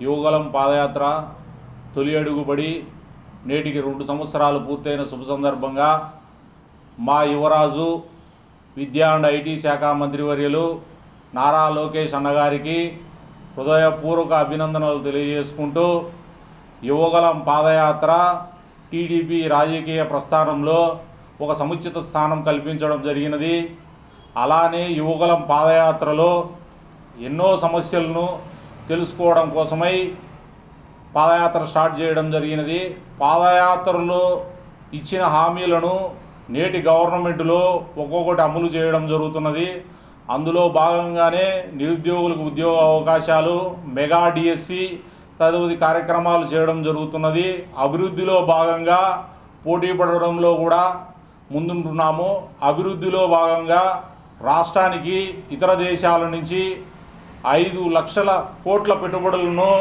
యువగలం పాదయాత్ర తొలి అడుగుబడి నేటికి రెండు సంవత్సరాలు పూర్తయిన శుభ సందర్భంగా మా యువరాజు విద్యా అండ్ ఐటీ శాఖ మంత్రివర్యులు నారా లోకేష్ అన్నగారికి హృదయపూర్వక అభినందనలు తెలియజేసుకుంటూ యువగలం పాదయాత్ర టీడీపీ రాజకీయ ప్రస్థానంలో ఒక సముచిత స్థానం కల్పించడం జరిగినది. అలానే యువగలం పాదయాత్రలో ఎన్నో సమస్యలను తెలుసుకోవడం కోసమై పాదయాత్ర స్టార్ట్ చేయడం జరిగినది. పాదయాత్రలో ఇచ్చిన హామీలను నేటి గవర్నమెంట్లో ఒక్కొక్కటి అమలు చేయడం జరుగుతున్నది. అందులో భాగంగానే నిరుద్యోగులకు ఉద్యోగ అవకాశాలు మెగా డిఎస్సి తదుపరి కార్యక్రమాలు చేయడం జరుగుతున్నది. అభివృద్ధిలో భాగంగా పోటీ పడడంలో కూడా ముందుంటున్నాము. అభివృద్ధిలో భాగంగా రాష్ట్రానికి ఇతర దేశాల నుంచి ఐదు లక్షల కోట్ల పెట్టుబడులను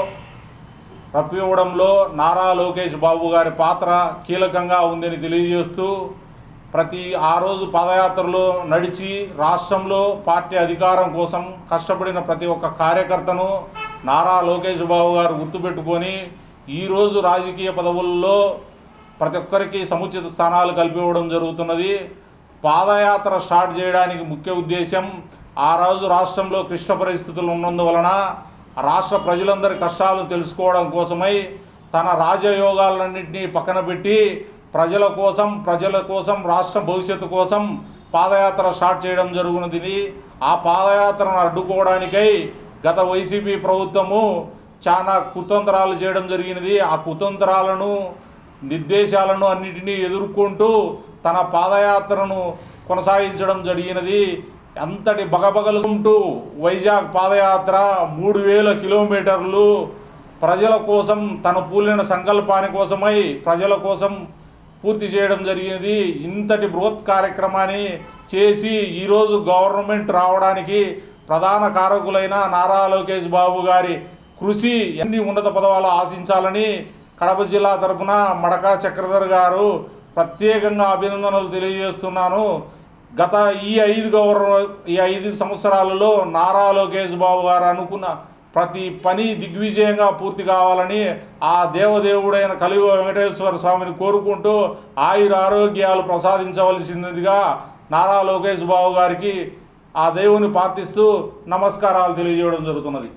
రప్పివ్వడంలో నారా లోకేష్ బాబు గారి పాత్ర కీలకంగా ఉందని తెలియజేస్తూ ప్రతి ఆ రోజు పాదయాత్రలో నడిచి రాష్ట్రంలో పార్టీ అధికారం కోసం కష్టపడిన ప్రతి ఒక్క కార్యకర్తను నారా లోకేష్ బాబు గారు గుర్తుపెట్టుకొని ఈరోజు రాజకీయ పదవుల్లో ప్రతి ఒక్కరికి సముచిత స్థానాలు కల్పివ్వడం జరుగుతున్నది. పాదయాత్ర స్టార్ట్ చేయడానికి ముఖ్య ఉద్దేశం ఆ రోజు రాష్ట్రంలో క్లిష్ట పరిస్థితులు ఉన్నందువలన రాష్ట్ర ప్రజలందరి కష్టాలు తెలుసుకోవడం కోసమై తన రాజయోగాలన్నింటినీ పక్కన పెట్టి ప్రజల కోసం ప్రజల కోసం రాష్ట్ర భవిష్యత్తు కోసం పాదయాత్ర స్టార్ట్ చేయడం జరుగునది ఆ పాదయాత్రను అడ్డుకోవడానికై గత వైసీపీ ప్రభుత్వము చాలా కుతంత్రాలు చేయడం జరిగినది. ఆ కుతంత్రాలను నిర్దేశాలను అన్నిటినీ ఎదుర్కొంటూ తన పాదయాత్రను కొనసాగించడం జరిగినది. అంతటి బగబగలుకుంటూ వైజాగ్ పాదయాత్ర మూడు వేల కిలోమీటర్లు ప్రజల కోసం తన పూలిన సంకల్పాని కోసమై ప్రజల కోసం పూర్తి చేయడం జరిగినది. ఇంతటి బృహత్ కార్యక్రమాన్ని చేసి ఈరోజు గవర్నమెంట్ రావడానికి ప్రధాన కారకులైన నారా లోకేష్ బాబు గారి కృషి ఎన్ని ఉన్నత పదవాలు ఆశించాలని కడప జిల్లా తరఫున మడకా చక్రధర్ గారు ప్రత్యేకంగా అభినందనలు తెలియజేస్తున్నాను. గత ఈ ఐదు గవర్న ఈ ఐదు సంవత్సరాలలో నారా లోకేష్ బాబు గారు అనుకున్న ప్రతి పని దిగ్విజయంగా పూర్తి కావాలని ఆ దేవదేవుడైన కలియుగ వెంకటేశ్వర స్వామిని కోరుకుంటూ ఆయుర ఆరోగ్యాలు ప్రసాదించవలసిందిగా నారా లోకేష్ బాబు గారికి ఆ దేవుని ప్రార్థిస్తూ నమస్కారాలు తెలియజేయడం జరుగుతున్నది.